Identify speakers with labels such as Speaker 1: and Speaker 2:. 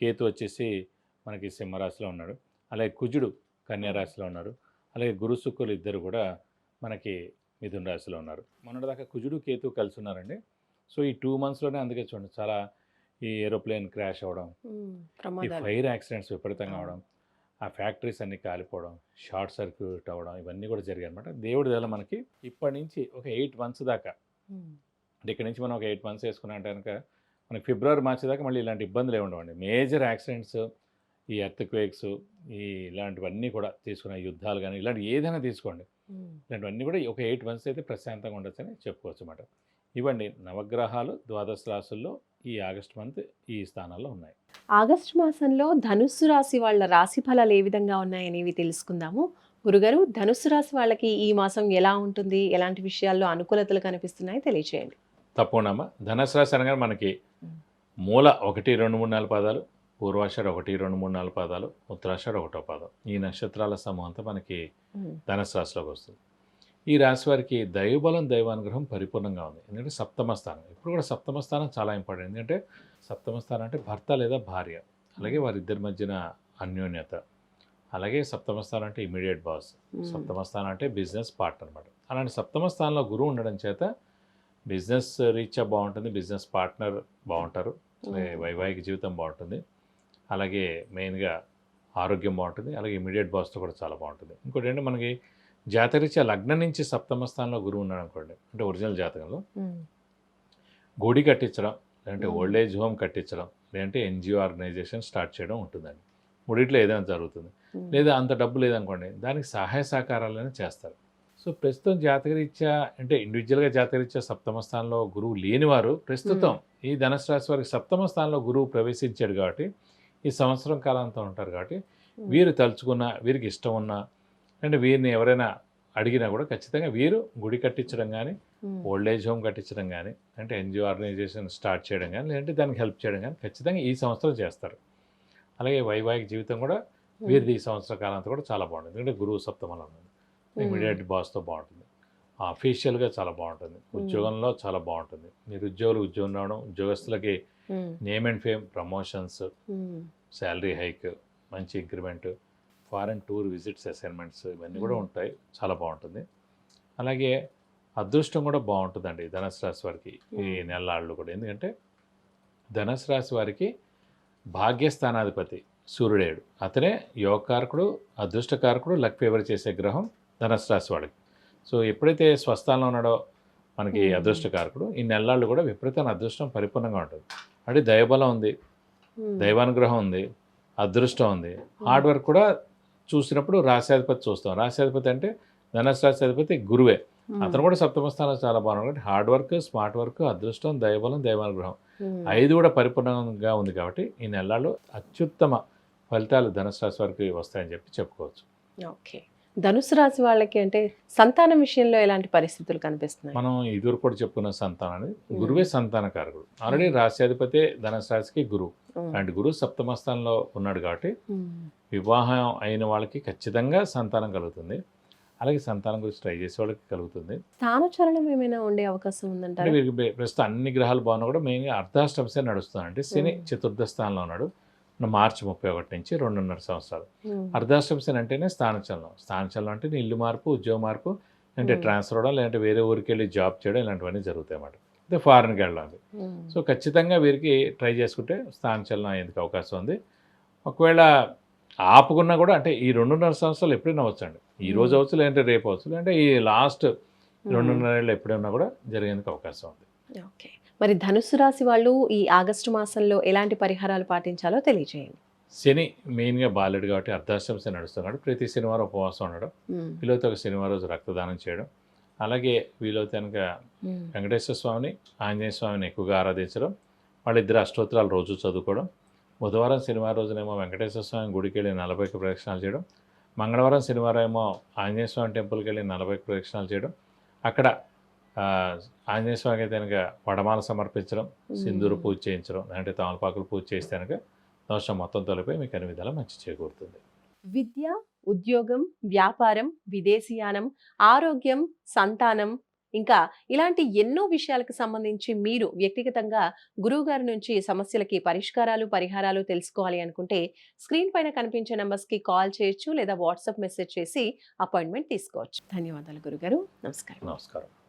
Speaker 1: కేతు వచ్చేసి మనకి సింహరాశిలో ఉన్నాడు. అలాగే కుజుడు కన్యా రాశిలో ఉన్నారు అలాగే గురు శుక్రులు ఇద్దరు కూడా మనకి మిథున రాశిలో ఉన్నారు. మొన్నటిదాకా కుజుడు కేతు కలిసి ఉన్నారండి. సో ఈ టూ మంత్స్లోనే అందుకే చూడండి చాలా ఈ ఏరోప్లేన్ క్రాష్ అవ్వడం ఈ ఫైర్ యాక్సిడెంట్స్ విపరీతంగా. అవడం ఆ ఫ్యాక్టరీస్ అన్ని కాలిపోవడం షార్ట్ సర్క్యూట్ అవ్వడం ఇవన్నీ కూడా జరిగాయి అనమాట దేవుడి దయ మనకి ఇప్పటి నుంచి ఒక ఎయిట్ మంత్స్ దాకా. అంటే ఇక్కడ నుంచి మనం ఒక ఎయిట్ మంత్స్ వేసుకున్నాం కనుక మనకి ఫిబ్రవరి మార్చి దాకా మళ్ళీ ఇలాంటి ఇబ్బందులు ఉండవండి. మేజర్ యాక్సిడెంట్స్ ఈ ఎర్త్ క్వేక్స్ ఈ ఇలాంటివన్నీ కూడా తీసుకున్న యుద్ధాలు కానీ ఇలాంటి ఏదైనా తీసుకోండి. ఇలాంటివన్నీ కూడా ఒక ఎయిట్ మంత్స్ అయితే ప్రశాంతంగా ఉండొచ్చని చెప్పుకోవచ్చు అన్నమాట ఇవ్వండి నవగ్రహాలు ద్వాదశ రాశుల్లో ఈ ఆగస్ట్ మంత్ ఈ స్థానాల్లో ఉన్నాయి.
Speaker 2: ఆగస్టు మాసంలో ధనుస్సు రాశి వాళ్ళ రాశి ఫలాలు ఏ విధంగా ఉన్నాయనేవి తెలుసుకుందాము. గురుగారు ధనుస్సు రాశి వాళ్ళకి ఈ మాసం ఎలా ఉంటుంది? ఎలాంటి విషయాల్లో అనుకూలతలు కనిపిస్తున్నాయి? తెలియచేయండి.
Speaker 1: తప్పకుండా ధనుసు రాశి అనగానే మనకి మూల ఒకటి రెండు మూడు నాలుగు పాదాలు పూర్వాషాఢ ఒకటి రెండు మూడు నాలుగు పాదాలు ఉత్తరాషాఢ ఒకటో పాదం. ఈ నక్షత్రాల సమూహంతో మనకి
Speaker 2: ఉమ్.
Speaker 1: ధనుసు రాశిలోకి వస్తుంది. ఈ రాశి వారికి దైవబలం దైవానుగ్రహం పరిపూర్ణంగా ఉంది. ఎందుకంటే సప్తమ స్థానం. ఇప్పుడు కూడా సప్తమ స్థానం చాలా ఇంపార్టెంట్. ఎందుకంటే సప్తమ స్థానం అంటే భర్త లేదా భార్య. అలాగే వారిద్దరి మధ్యన అన్యోన్యత. అలాగే సప్తమ స్థానం అంటే ఇమీడియట్ బాస్. సప్తమ స్థానం అంటే బిజినెస్ పార్ట్నర్ అనమాట అలాంటి సప్తమ స్థానంలో గురువు ఉండడం చేత బిజినెస్ రీత్యా బాగుంటుంది బిజినెస్ పార్ట్నర్ బాగుంటారు. వైవాహిక జీవితం బాగుంటుంది అలాగే మెయిన్గా ఆరోగ్యం బాగుంటుంది అలాగే ఇమీడియట్ బాస్తో కూడా చాలా బాగుంటుంది ఇంకోటి ఏంటంటే మనకి జాతరీత్యా లగ్నం నుంచి సప్తమ స్థానంలో గురువు ఉన్నాడు అనుకోండి అంటే ఒరిజినల్ జాతకంలో. గుడి కట్టించడం లేదంటే. ఓల్డ్ ఏజ్ హోమ్ కట్టించడం లేదంటే ఎన్జిఓ ఆర్గనైజేషన్ స్టార్ట్ చేయడం ఉంటుందండి మూడిట్లో ఏదైనా జరుగుతుంది. లేదా అంత డబ్బు లేదనుకోండి దానికి సహాయ సహకారాలనే చేస్తారు సో ప్రస్తుతం జాతకరీత్యా అంటే ఇండివిజువల్గా జాతకరీత్యా సప్తమ స్థానంలో గురువు లేనివారు ప్రస్తుతం ఈ ధనుసు రాశి వారికి సప్తమ స్థానంలో గురువు ప్రవేశించాడు కాబట్టి ఈ సంవత్సరం కాలంతో ఉంటారు కాబట్టి. వీరు తలుచుకున్న వీరికి ఇష్టం ఉన్నా అంటే వీరిని ఎవరైనా అడిగినా కూడా ఖచ్చితంగా వీరు గుడి కట్టించడం కానీ. ఓల్డ్ ఏజ్ హోమ్ కట్టించడం కానీ అంటే ఎన్జిఓ ఆర్గనైజేషన్ స్టార్ట్ చేయడం కానీ లేదంటే దానికి హెల్ప్ చేయడం కానీ ఖచ్చితంగా ఈ సంవత్సరం చేస్తారు అలాగే వైవాహిక జీవితం కూడా. వీరిది ఈ సంవత్సర కాలంతో కూడా చాలా బాగుంటుంది ఎందుకంటే గురువు సప్తమంలో ఉంది. ఇమీడియట్ బాస్తో బాగుంటుంది. అఫీషియల్గా చాలా బాగుంటుంది. ఉద్యోగంలో చాలా బాగుంటుంది. మీరు ఉద్యోగులు ఉద్యోగం రావడం ఉద్యోగస్తులకి. Name and fame promotions. Salary hike మంచి increment foreign tour visits assignments ఇవన్నీ కూడా. ఉంటాయి. చాలా బాగుంటుంది. అలాగే అదృష్టం కూడా బాగుంటుందండి ధనుసు రాశి వారికి ఈ. నెలలాళ్ళు కూడా. ఎందుకంటే ధనుసు రాశి వారికి భాగ్యస్థానాధిపతి సూర్యుడేడు అతనే యోగకారకుడు అదృష్టకారకుడు లక్ ఫేవర్ చేసే గ్రహం ధనుసు రాశి వాళ్ళకి సో ఎప్పుడైతే స్వస్థానంలో ఉన్నాడో మనకి. అదృష్టకారకుడు ఈ నెలల్లో కూడా విపరీతమైన అదృష్టం పరిపూర్ణంగా ఉంటుంది. అంటే దైవబలం ఉంది దైవానుగ్రహం ఉంది అదృష్టం ఉంది. హార్డ్ వర్క్ కూడా చూసినప్పుడు రాశ్యాధిపతి చూస్తాం. రాశ్యాధిపతి అంటే ధనుసు రాశ్యాధిపతి గురువే అతను కూడా సప్తమ స్థానం చాలా బాగున్నాడు కాబట్టి హార్డ్ వర్క్ స్మార్ట్ వర్క్ అదృష్టం దైవబలం దైవానుగ్రహం. ఐదు కూడా పరిపూర్ణంగా ఉంది కాబట్టి ఈ నెలల్లో అత్యుత్తమ ఫలితాలు ధనుసు రాశి వారికి వస్తాయని చెప్పి చెప్పుకోవచ్చు.
Speaker 2: ఓకే. ధనుసు రాశి వాళ్ళకి అంటే సంతానం విషయంలో ఎలాంటి పరిస్థితులు కనిపిస్తున్నాయి?
Speaker 1: మనం ఇదివరకు కూడా చెప్పుకున్న సంతానం గురువే సంతానకారకుడు. ఆల్రెడీ రాశ్యాధిపతి ధనుసు రాశికి గురువు. అలాంటి గురువు సప్తమ స్థానంలో ఉన్నాడు కాబట్టి. వివాహం అయిన వాళ్ళకి ఖచ్చితంగా సంతానం కలుగుతుంది. అలాగే సంతానం గురించి ట్రై చేసే వాళ్ళకి కలుగుతుంది.
Speaker 2: స్థానచలనం ఏమైనా ఉండే అవకాశం
Speaker 1: వీరికి బే- ప్రస్తుతం అన్ని గ్రహాలు బాగున్నా కూడా మెయిన్గా అర్ధాష్టమసే నడుస్తుంది అంటే శని. చతుర్థ స్థానంలో ఉన్నాడు. మార్చి ముప్పై ఒకటి నుంచి రెండున్నర సంవత్సరాలు. అర్ధాష్టమసే అంటేనే స్థానచలనం స్థానచలనం అంటే ఇల్లు మార్పు ఉద్యోగ మార్పు
Speaker 2: Hmm.
Speaker 1: ట్రాన్స్ఫర్ అవడం లేదంటే వేరే ఊరికి వెళ్ళి జాబ్ చేయడం ఇలాంటివన్నీ జరుగుతాయి అన్నమాట అయితే ఫారెన్కి వెళ్ళాలి. సో ఖచ్చితంగా వీరికి ట్రై చేసుకుంటే స్థానచలనం అయ్యేందుకు అవకాశం ఉంది ఒకవేళ ఆపుకున్నా కూడా అంటే ఈ రెండున్నర సంవత్సరాలు ఎప్పుడైనా వచ్చండి ఈ రోజు. అవచ్చు లేదంటే రేపు అవచ్చు లేదంటే ఈ లాస్ట్. రెండున్నర ఏళ్ళు ఎప్పుడైనా కూడా జరిగేందుకు అవకాశం ఉంది
Speaker 2: ఓకే మరి ధనుసు రాశి వాళ్ళు ఈ ఆగస్టు మాసంలో ఎలాంటి పరిహారాలు పాటించాలో తెలియజేయండి
Speaker 1: శని మెయిన్గా బాలేడు కాబట్టి అర్ధాష్టమ శని కాబట్టి ప్రతి శనివారం ఉపవాసం ఉండడం. వీలైతే ఒక శనివారం రోజు రక్తదానం చేయడం. అలాగే వీలైతే కనుక. వెంకటేశ్వర స్వామిని ఆంజనేయ స్వామిని ఎక్కువగా ఆరాధించడం. వాళ్ళిద్దరు అష్టోత్తరాలు రోజు చదువుకోవడం. బుధవారం శనివారం రోజునేమో వెంకటేశ్వర స్వామి గుడికి వెళ్ళి నలభై ఒక్క ప్రదక్షిణాలు చేయడం. మంగళవారం శనివారం ఏమో ఆంజనేయ స్వామి టెంపుల్కి వెళ్ళి నలభై ఒక్క ప్రదక్షిణాలు చేయడం. అక్కడ ఆంజనేయ స్వామికి అయితే కనుక వడమాల సమర్పించడం సింధూరు పూజ చేయించడం అంటే తమలపాకులు పూజ చేస్తే కనుక దోషం మొత్తం తొలిపోయి మీకు అన్ని విధాలా మంచి చేకూరుతుంది.
Speaker 2: విద్య ఉద్యోగం వ్యాపారం విదేశీయానం ఆరోగ్యం సంతానం ఇంకా ఇలాంటి ఎన్నో విషయాలకు సంబంధించి మీరు వ్యక్తిగతంగా గురువు గారి నుంచి సమస్యలకి పరిష్కారాలు పరిహారాలు తెలుసుకోవాలి అనుకుంటే స్క్రీన్ పైన కనిపించే numbers కి కాల్ చేయొచ్చు లేదా వాట్సాప్ మెసేజ్ చేసి అపాయింట్మెంట్ తీసుకోవచ్చు. ధన్యవాదాలు గురుగారు. నమస్కారం.
Speaker 1: నమస్కారం.